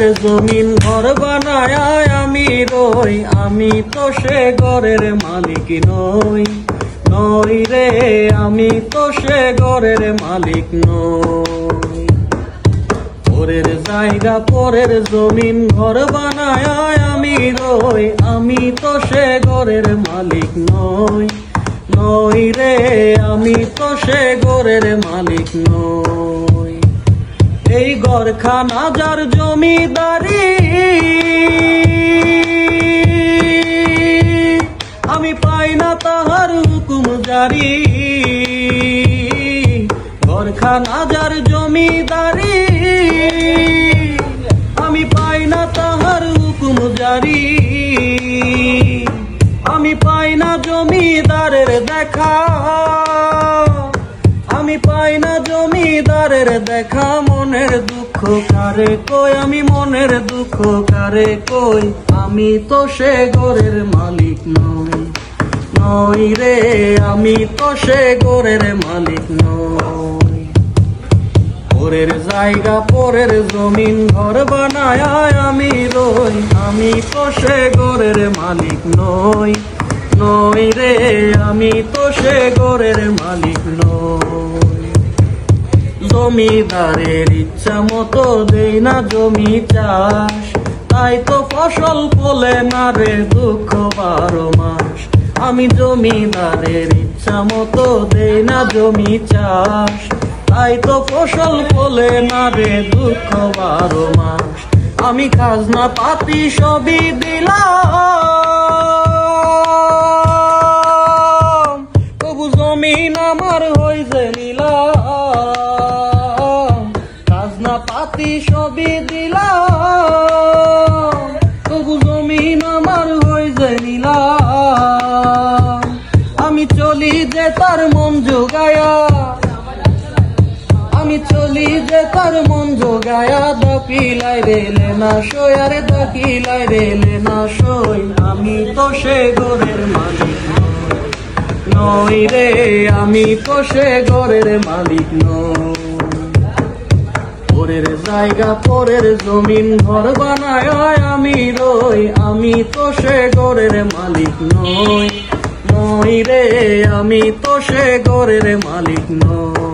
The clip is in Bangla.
পরের জমিন ঘর বানায় আমি রই। আমি তো সে ঘরের মালিক নই। নই রে, আমি তো সে ঘরের মালিক নই। পরের জায়গা, পরের জমিন ঘর বানায় আমি রই। আমি তো সে ঘরের মালিক নই। নই রে, আমি তো সে ঘরের মালিক নই। এই গরখানা যার জমিদারি। আমি পাই না তাহার হুকুম জারি। গরখানা যার জমিদারি। আমি পাই না তাহার হুকুম জারি। আমি পাই না জমিদারের দেখা। আমি পাই না জমিদারের দেখা, মনের দুঃখ কারে কই আমি মনের দুঃখ কারে কই আমি তো সে ঘরের মালিক নই নই রে, আমি তো সে ঘরের মালিক নই। পরের জায়গা, পরের জমিন, ঘর বানায় আমি রই, আমি তো সে ঘরের মালিক নই। নই রে, আমি তো সে ঘরের মালিক নই। জমিদারের ইচ্ছা মতো দেই না জমি চাষ, তাই তো ফসল ফলে না রে দুঃখ বারো মাস। আমি জমিদারের ইচ্ছা মতো দেই না জমি চাষ, তাই তো ফসল ফলে না রে দুঃখ বারো মাস। আমি খাজনা পাতি সবই দিলাম। পাতি সবই দিলাম। তবু জমিন আমার হই যে আমি চলি যে তার মন যোগায়া আমি চলি যে তার মন যোগায়া দকিলাই রেলে না সই, আরে দকিলাই রেলে না সই। আমি তো সে ঘরের মালিক নই। রে, আমি তো সে ঘরের মালিক নই। জায়গা পরের জমিন ঘর বানায় আমি রই। আমি তো সে ঘরের মালিক নই। নই রে, আমি তো সে ঘরের মালিক নই।